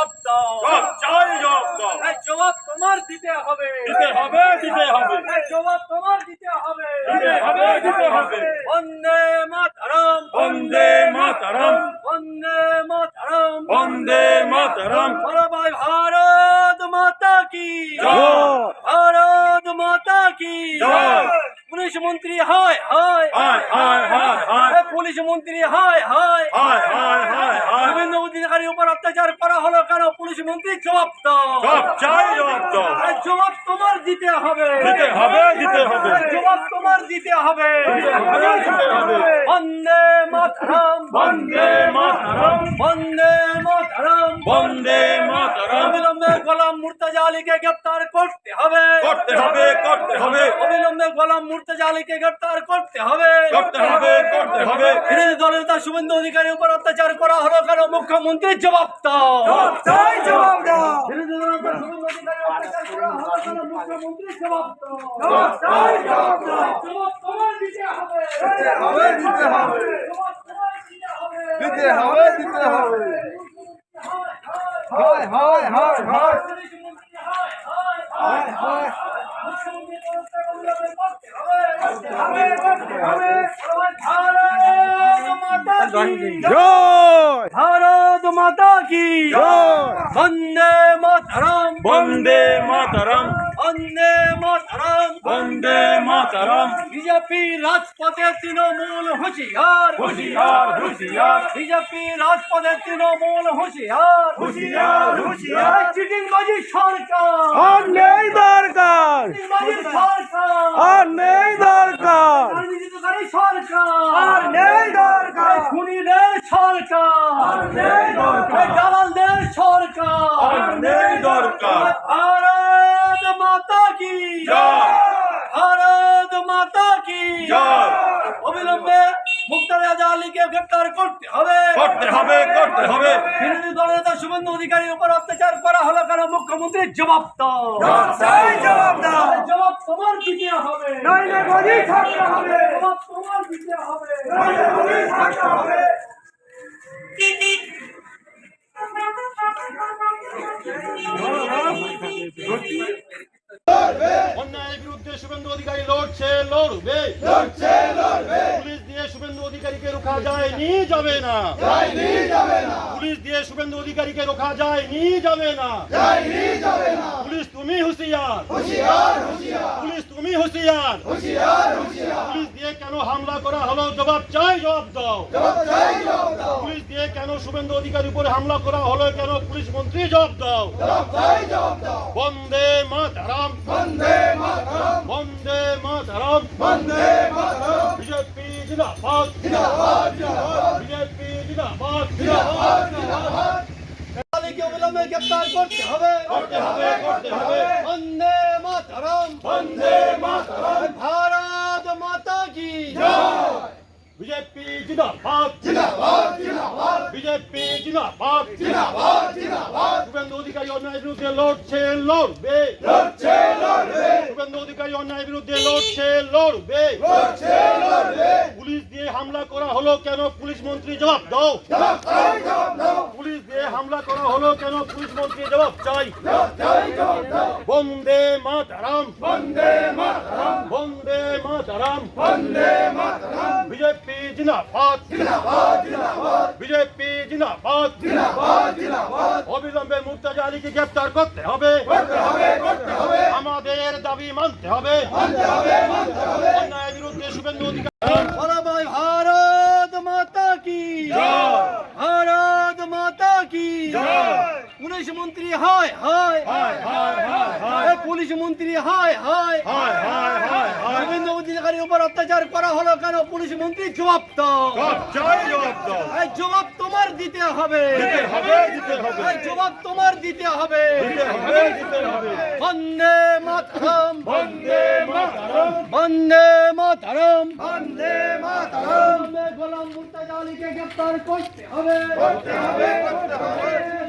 জবাব দাও চাই জবাব দাও জবাব তোমার দিতে হবে। দিতে হবে দিতে হবে। জবাব তোমার দিতে হবে। দিতে হবে দিতে হবে। বন্দে মাতারাম। বন্দে মাতারাম। বন্দে মাতারাম। বন্দে মাতারাম। ভাই ভারত মাতা কি? ভারত মাতা কি? পুলিশ মন্ত্রী হয় হয়। হয় হয় হয় পুলিশ মন্ত্রী হয় হয়। হয় হয় রবীন্দ্র অধিকারী অত্যাচার করা হলো কেন? পুলিশ মন্ত্রী জবাব দাও। জবাব চাই জবাব দাও। জবাব তোমার দিতে হবে। দিতে হবে দিতে হবে। জবাব তোমার দিতে হবে। বন্দে মাতরম। বন্দে মাতরম। বন্দে মাতরম। বন্দে মাতরম। অবিলম্বে গোলাম মুর্তাজা আলীকে গ্রেপ্তার করতে হবে। করতে হবে করতে হবে। অবিলম্বে গোলাম মুর্তাজা আলীকে গ্রেপ্তার করতে হবে। করতে হবে করতে হবে। বিরোধী দলের নেতা শুভেন্দু অধিকারীর উপর অত্যাচার করা হলো কেন? মুখ্যমন্ত্রীর জবাব দাও চাই জবাব দাও মুখ্যমন্ত্রী জবাব দাও চাই জবাব দাও জবাব তোমার দিতে হবে দিতে হবে দিতে হবে দিতে হবে দিতে হবে হয় হয় হয় হয় হায় হায় হায় হয় হয় জয়। মাতা কি? বন্দে মাতরম। বন্দে মাতরম। বন্দে মাতরম। বন্দে মাতরম। বিজেপি রাজপথে তৃণমূল হুঁশিয়ার। হুশিয়ার হুশিয়ার। বিজেপি রাজপথে তৃণমূল হুঁশিয়ার। হুঁশিয়ার, হুঁশিয়ার। চিটিংবাজি সরকার। আর নেই দরকার। সরকার। আর নেই দরকার। সরকার। আর নেই দরকার। খুনিদের সরকার। আর নেই দরকার। দালালদের সরকার। আর নেই দরকার। ভারত মাতা কি জয়। ভারত মাতা কি? অবিলম্বে মুক্তার রাজা আলীকে গ্রেপ্তার করতে হবে। করতে হবে করতে হবে। বিরোধী দলের নেতা শুভেন্দু অধিকারীর উপর অত্যাচার করা হলো কেন? মুখ্যমন্ত্রী জবাব দাও। জবাব দাও। জবাব তোমার দিতে হবে। নইলে গদি থাকতে হবে। জবাব তোমার দিতে হবে। নইলে গদি থাকতে হবে। অন্যায়ের বিরুদ্ধে শুভেন্দু অধিকারী লড়ছে লড়বে। লড়ছে লড়বে। পুলিশ দিয়ে শুভেন্দু অধিকারীকে রোখা যায়নি যাবে না। যায়নি যাবে না। পুলিশ দিয়ে শুভেন্দু অধিকারীকে রোখা যায়নি যাবে না। যায়নি যাবে না। পুলিশ তুমি হুঁশিয়ার। হুঁশিয়ার হুঁশিয়ার। পুলিশ হুঁশিয়ার। হুঁশিয়ার হুঁশিয়ার। পুলিশ দিয়ে কেন হামলা করা হলো? জবাব চাই জবাব দাও। জবাব চাই জবাব দাও। পুলিশ দিয়ে কেন শুভেন্দু অধিকারীর উপরে হামলা করা হলো কেন? পুলিশ মন্ত্রী জবাব দাও। জবাব চাই জবাব দাও। বন্দে মাতারাম। বন্দে মাতরম। বন্দে মাতারাম। বন্দে মাতরম। বিজেপি জিন্দাবাদ। জিন্দাবাদ জিন্দাবাদ। বিজেপি জিন্দাবাদ। জিন্দাবাদ জিন্দাবাদ। আলীকে অবিলম্বে গ্রেপ্তার করতে হবে। করতে হবে করতে হবে। বন্দে মাতরম। বন্দে মাতরম ভারত মাতা কি জয় বিজেপি জিন্দাবাদ জিন্দাবাদ জিন্দাবাদ বিজেপি জিন্দাবাদ জিন্দাবাদ জিন্দাবাদ শুভেন্দু অধিকারী অন্যায়ের বিরুদ্ধে লড়ছে লড়বে লড়ছে লড়বে শুভেন্দু অধিকারী অন্যায়ের বিরুদ্ধে লড়ছে লড়বে লড়ছে লড়বে পুলিশ দিয়ে হামলা করা হলো কেন? পুলিশ মন্ত্রী জবাব দাও। জবাব দাও। পুলিশ দিয়ে হামলা করা হলো কেন? পুলিশ মন্ত্রী জবাব চাই। বন্দে মাতারাম। বন্দে মাতরম বন্দে মাতারাম বন্দে মাতরম বিজেপি জিন্দাবাদ জিন্দাবাদ জিন্দাবাদ। বিজেপি জিন্দাবাদ। জিন্দাবাদ জিন্দাবাদ। অবিলম্বে মুর্তাজা আলীকে গ্রেফতার করতে হবে। করতে হবে করতে হবে। আমাদের দাবি মানতে হবে। মানতে হবে মানতে হবে অন্যায়ের বিরুদ্ধে শুভেন্দু অধিকারী বলো ভাই ভারত মাতা কি ভারত মাতা কি পুলিশ মন্ত্রী হায় হায়। হায় হায় হায় হায় পুলিশ মন্ত্রী হায় হায়। শুভেন্দু অধিকারীর উপর অত্যাচার করা হলো কেন? পুলিশ মন্ত্রী জবাব দাও। জবাব চাই জবাব দাও। এই জবাব তোমার দিতে হবে। দিতে হবে দিতে হবে। এই জবাব তোমার দিতে হবে। দিতে হবে দিতে হবে। বন্দে মাতরম। বন্দে মাতরম। বন্দে মাতরম। বন্দে মাতরম। গোলাম মুর্তাজা আলীকে গ্রেপ্তার করতে হবে। করতে হবে করতে হবে।